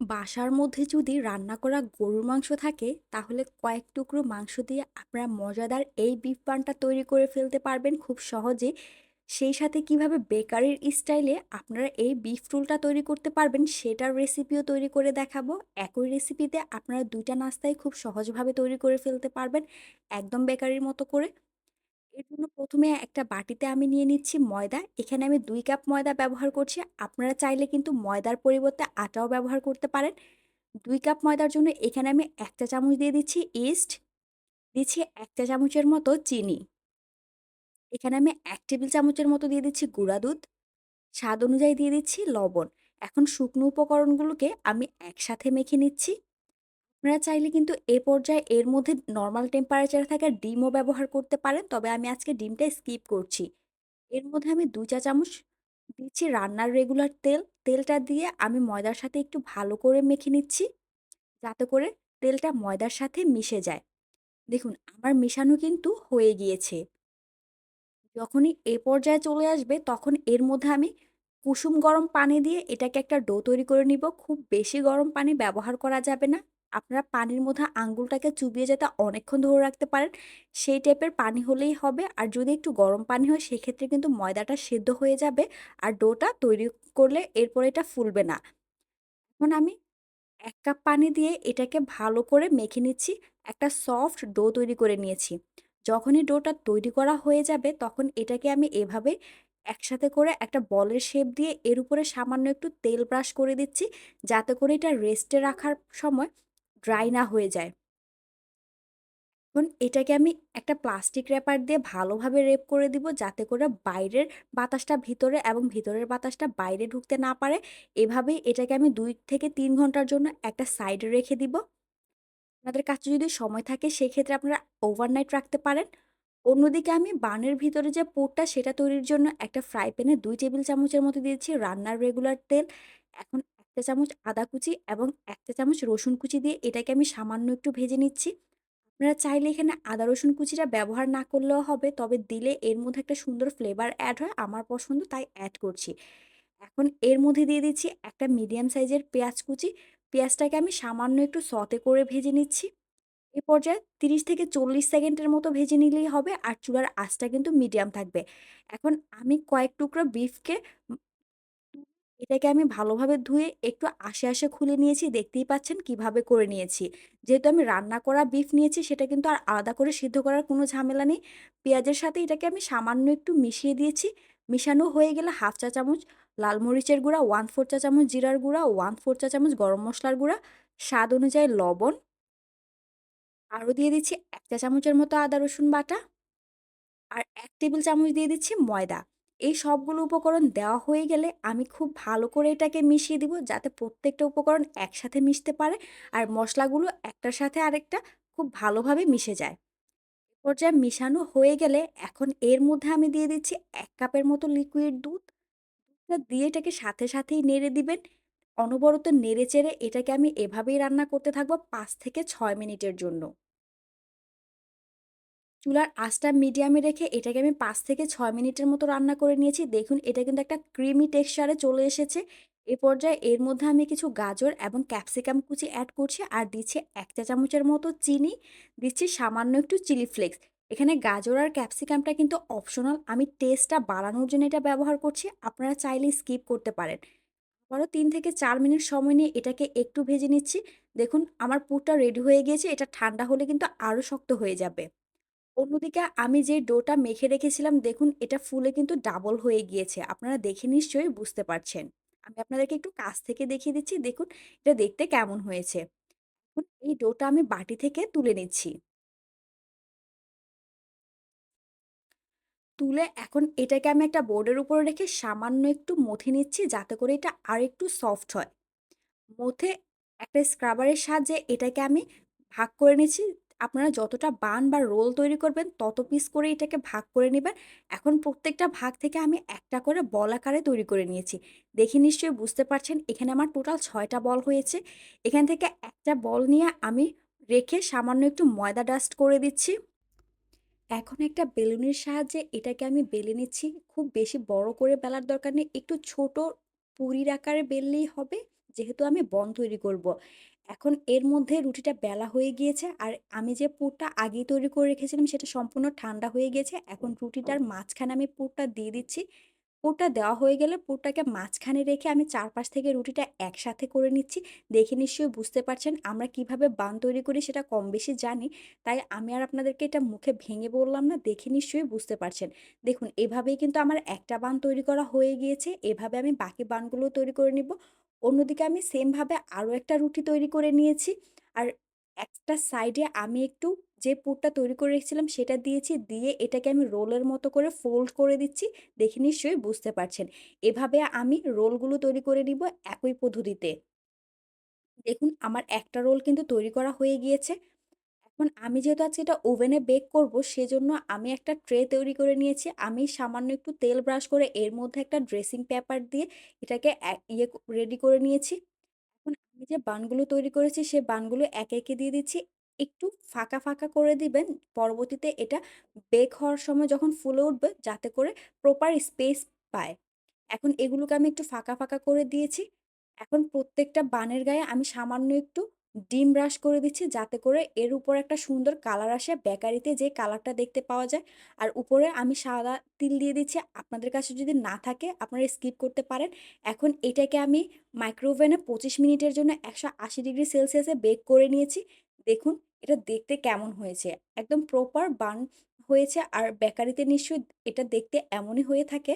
বাসার মধ্যে যদি রান্না করা গরুর মাংস থাকে, তাহলে কয়েক টুকরো মাংস দিয়ে আপনারা মজাদার এই বিফ পানটা তৈরি করে ফেলতে পারবেন খুব সহজে। সেই সাথে কীভাবে বেকারির স্টাইলে আপনারা এই বিফ রোলটা তৈরি করতে পারবেন, সেটার রেসিপিও তৈরি করে দেখাবো। একই রেসিপিতে আপনারা দুইটা নাস্তাই খুব সহজভাবে তৈরি করে ফেলতে পারবেন, একদম বেকারির মতো করে। এর জন্য প্রথমে একটা বাটিতে আমি নিয়ে নিচ্ছি ময়দা। এখানে আমি দুই কাপ ময়দা ব্যবহার করছি। আপনারা চাইলে কিন্তু ময়দার পরিবর্তে আটাও ব্যবহার করতে পারেন। দুই কাপ ময়দার জন্য এখানে আমি একটা চামচ দিয়ে দিচ্ছি ইস্ট, দিচ্ছি একটা চামচের মতো চিনি। এখানে আমি এক টেবিল চামচের মতো দিয়ে দিচ্ছি গুঁড়া দুধ। স্বাদ অনুযায়ী দিয়ে দিচ্ছি লবণ। এখন শুকনো উপকরণগুলোকে আমি একসাথে মেখে নিচ্ছি। আপনারা চাইলে কিন্তু এ পর্যায়ে এর মধ্যে নর্মাল টেম্পারেচারে থাকা ডিমও ব্যবহার করতে পারেন। তবে আমি আজকে ডিমটা স্কিপ করছি। এর মধ্যে আমি দু চা চামচ দিচ্ছি রান্নার রেগুলার তেল। তেলটা দিয়ে আমি ময়দার সাথে একটু ভালো করে মেখে নিচ্ছি। যাতে করে তেলটা ময়দার সাথে মিশে যায়। দেখুন, আমার মেশানো কিন্তু হয়ে গিয়েছে। যখনই এ পর্যায়ে চলে আসবে, তখন এর মধ্যে আমি কুসুম গরম পানি দিয়ে এটাকে একটা ডো তৈরি করে নিব। খুব বেশি গরম পানি ব্যবহার করা যাবে না। আপনারা পানির মধ্যে আঙ্গুলটাকে চুবিয়ে যাতে অনেকক্ষণ ধরে রাখতে পারেন, সেই টাইপের পানি হলেই হবে আর যদি একটু গরম পানি হয়, সেক্ষেত্রে কিন্তু ময়দাটা সেদ্ধ হয়ে যাবে আর ডোটা তৈরি করলে এরপরে এটা ফুলবে না এখন আমি এক কাপ পানি দিয়ে এটাকে ভালো করে মেখে নিচ্ছি। একটা সফট ডো তৈরি করে নিয়েছি। যখনই ডোটা তৈরি করা হয়ে যাবে, তখন এটাকে আমি এভাবে একসাথে করে একটা বলের শেপ দিয়ে এর উপরে সামান্য একটু তেল ব্রাশ করে দিচ্ছি, যাতে করে এটা রেস্টে রাখার সময় ড্রাই না হয়ে যায়। এখন এটাকে আমি একটা প্লাস্টিক র্যাপার দিয়ে ভালোভাবে রেপ করে দিব যাতে করে বাইরের বাতাসটা ভিতরে এবং ভিতরের বাতাসটা বাইরে ঢুকতে না পারে। এভাবেই এটাকে আমি দুই থেকে তিন ঘণ্টার জন্য একটা সাইডে রেখে দিব। আপনাদের কাছে যদি সময় থাকে সেক্ষেত্রে আপনারা ওভারনাইট রাখতে পারেন। অন্যদিকে আমি বানের ভিতরে যে পুরটা সেটা তৈরির জন্য একটা ফ্রাই প্যানে দুই টেবিল চামচের মতো দিয়েছি, রান্নার রেগুলার তেল। এখন একটা চামচ আদা কুচি এবং একটা চামচ রসুন কুচি দিয়ে এটাকে আমি সামান্য একটু ভেজে নিচ্ছি। আপনারা চাইলে এখানে আদা রসুন কুচিটা ব্যবহার না করলেও হবে, তবে দিলে এর মধ্যে একটা সুন্দর ফ্লেভার অ্যাড হয়, আমার পছন্দ তাই অ্যাড করছি। এখন এর মধ্যে দিয়ে দিচ্ছি একটা মিডিয়াম সাইজের পেঁয়াজ কুচি, পেঁয়াজটাকে আমি সামান্য একটু সতে করে ভেজে নিচ্ছি। এ পর্যায়ে তিরিশ থেকে চল্লিশ সেকেন্ডের মতো ভেজে নিলেই হবে, আর চুলার আঁচটা কিন্তু মিডিয়াম থাকবে। এখন আমি কয়েক টুকরো বিফকে এটাকে আমি ভালোভাবে ধুয়ে একটু আশে, আশে খুলে নিয়েছি। দেখতেই পাচ্ছেন কীভাবে করে নিয়েছি। যেহেতু আমি রান্না করা বিফ নিয়েছি সেটা কিন্তু আর আলাদা করে সিদ্ধ করার কোনো ঝামেলা নেই। পেঁয়াজের সাথে এটাকে আমি সামান্য একটু মিশিয়ে দিয়েছি। মিশানো হয়ে গেলে হাফ চা চামচ লাল মরিচের গুঁড়া, 1/4 চা চামচ জিরার গুঁড়া, 1/4 চা চামচ গরম মশলার গুঁড়া, স্বাদ অনুযায়ী লবণ, আরও দিয়ে দিচ্ছি এক চা চামচের মতো আদা রসুন বাটা। আর এক টেবিল চামচ দিয়ে দিচ্ছি ময়দা। এই সবগুলো উপকরণ দেওয়া হয়ে গেলে আমি খুব ভালো করে এটাকে মিশিয়ে দিব যাতে প্রত্যেকটা উপকরণ একসাথে মিশতে পারে আর মশলাগুলো একটার সাথে আরেকটা খুব ভালোভাবে মিশে যায়। পর্যায়ে মিশানো হয়ে গেলে এখন এর মধ্যে আমি দিয়ে দিচ্ছি এক কাপের মতো লিকুইড দুধ। দিয়ে এটাকে সাথে সাথেই নেড়ে দিবেন। অনবরত নেড়ে-চেড়ে এটাকে আমি এভাবেই রান্না করতে থাকব পাঁচ থেকে ছয় মিনিটের জন্য। চুলার আঁচটা মিডিয়ামে রেখে এটাকে আমি পাঁচ থেকে ছয় মিনিটের মতো রান্না করে নিয়েছি। দেখুন এটা কিন্তু একটা ক্রিমি টেক্সচারে চলে এসেছে। এ পর্যায়ে এর মধ্যে আমি কিছু গাজর এবং ক্যাপসিকাম কুচি অ্যাড করছি আর দিচ্ছি ১ চা চামচের মতো চিনি, দিচ্ছি সামান্য একটু চিলি ফ্লেক্স। এখানে গাজর আর ক্যাপসিকামটা কিন্তু অপশনাল। আমি টেস্টটা বাড়ানোর জন্য এটা ব্যবহার করছি। আপনারা চাইলে স্কিপ করতে পারেন। আবারও তিন থেকে চার মিনিট সময় নিয়ে এটাকে একটু ভেজে নিচ্ছি। দেখুন আমার পুরটা রেডি হয়ে গিয়েছে। এটা ঠান্ডা হলে কিন্তু আরও শক্ত হয়ে যাবে। অন্যদিকে আমি যে ডোটা মেখে রেখেছিলাম, দেখুন এটা ফুলে কিন্তু ডাবল হয়ে গিয়েছে। আপনারা দেখে নিশ্চয়ই বুঝতে পারছেন। আমি আপনাদেরকে একটু কাছ থেকে দেখিয়ে দিচ্ছি। দেখুন এটা দেখতে কেমন হয়েছে। এই ডোটা আমি বাটি থেকে তুলে নিচ্ছি। তুলে এখন এটাকে আমি একটা বোর্ডের উপরে রেখে সামান্য একটু মথে নিচ্ছি, যাতে করে এটা আর একটু সফট হয়। মথে একটা স্ক্রাবারের সাহায্যে এটাকে আমি ভাগ করে নিচ্ছি। আপনারা যতটা বান বা রোল তৈরি করবেন, তত পিস করে এটাকে ভাগ করে নেবেন এখন প্রত্যেকটা ভাগ থেকে আমি একটা করে বল আকারে তৈরি করে নিয়েছি। দেখে নিশ্চয়ই বুঝতে পারছেন, এখানে আমার টোটাল ছয়টা বল হয়েছে। এখান থেকে একটা বল নিয়ে আমি রেখে সামান্য একটু ময়দা ডাস্ট করে দিচ্ছি। এখন একটা বেলুনের সাহায্যে এটাকে আমি বেলে নিচ্ছি। খুব বেশি বড় করে বেলার দরকার নেই। একটু ছোট পুরীর আকারে বেললেই হবে। যেহেতু আমি বন তৈরি করব। এখন এর মধ্যে রুটিটা বেলা হয়ে গিয়েছে আর আমি যে পুরটা আগেই তৈরি করে রেখেছিলাম সেটা সম্পূর্ণ ঠান্ডা হয়ে গিয়েছে। এখন রুটিটার মাঝখানে আমি পুরটা দিয়ে দিচ্ছি। পুরটা দেওয়া হয়ে গেলে পুরটাকে মাঝখানে রেখে আমি চারপাশ থেকে রুটিটা একসাথে করে নিচ্ছি। দেখে নিশ্চয়ই বুঝতে পারছেন আমরা কীভাবে বান তৈরি করি সেটা কম বেশি জানি। তাই আমি আর আপনাদেরকে এটা মুখে ভেঙে বললাম না, দেখে নিশ্চয়ই বুঝতে পারছেন। দেখুন এভাবেই কিন্তু আমার একটা বান তৈরি করা হয়ে গিয়েছে। এভাবে আমি বাকি বানগুলোও তৈরি করে নিব। অন্যদিকে আমি সেমভাবে আরও একটা রুটি তৈরি করে নিয়েছি। আর একটা সাইডে আমি একটু যে পুরটা তৈরি করে রেখেছিলাম সেটা দিয়েছি। দিয়ে এটাকে আমি রোলের মতো করে ফোল্ড করে দিচ্ছি। দেখে নিশ্চয়ই বুঝতে পারছেন। এভাবে আমি রোলগুলো তৈরি করে নিব একই পদ্ধতিতে। দেখুন, আমার একটা রোল কিন্তু তৈরি করা হয়ে গিয়েছে। এখন আমি যেহেতু আজকে এটা ওভেনে বেক করব, সেজন্য আমি একটা ট্রে তৈরি করে নিয়েছি। আমি সামান্য একটু তেল ব্রাশ করে এর মধ্যে একটা ড্রেসিং পেপার দিয়ে এটাকে ইয়ে রেডি করে নিয়েছি। এখন আমি যে বানগুলো তৈরি করেছি, সে বানগুলো একে, একে দিয়ে দিচ্ছি। একটু ফাঁকা, ফাঁকা করে দিবেন। পরবর্তীতে এটা বেক হওয়ার সময় যখন ফুলে উঠবে, যাতে করে প্রপার স্পেস পায়। এখন এগুলোকে আমি একটু ফাঁকা, ফাঁকা করে দিয়েছি। এখন প্রত্যেকটা বানের গায়ে আমি সামান্য একটু ডিম ব্রাশ করে দিচ্ছি, যাতে করে এর উপর একটা সুন্দর কালার আসে। বেকারিতে যে কালারটা দেখতে পাওয়া যায়। আর উপরে আমি সাদা তিল দিয়ে দিচ্ছি। আপনাদের কাছে যদি না থাকে, আপনারা স্কিপ করতে পারেন। এখন এটাকে আমি মাইক্রোওভেনে ২৫ মিনিটের জন্য ১৮০ ডিগ্রি সেলসিয়াসে বেক করে নিয়েছি। দেখুন এটা দেখতে কেমন হয়েছে। একদম প্রপার বান হয়েছে। আর বেকারিতে নিশ্চয়ই এটা দেখতে এমনই হয়ে থাকে।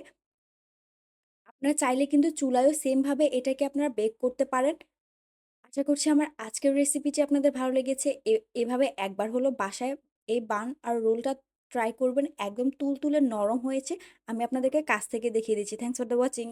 আপনারা চাইলে কিন্তু চুলায়ও সেমভাবে এটাকে আপনারা বেক করতে পারেন। আশা করছি আমার আজকের রেসিপিটি আপনাদের ভালো লেগেছে। এভাবে একবার হলো বাসায় এই বান আর রোলটা ট্রাই করবেন। একদম তুলতুলে নরম হয়েছে। আমি আপনাদেরকে কাছ থেকে দেখিয়ে দিচ্ছি। Thanks for the watching.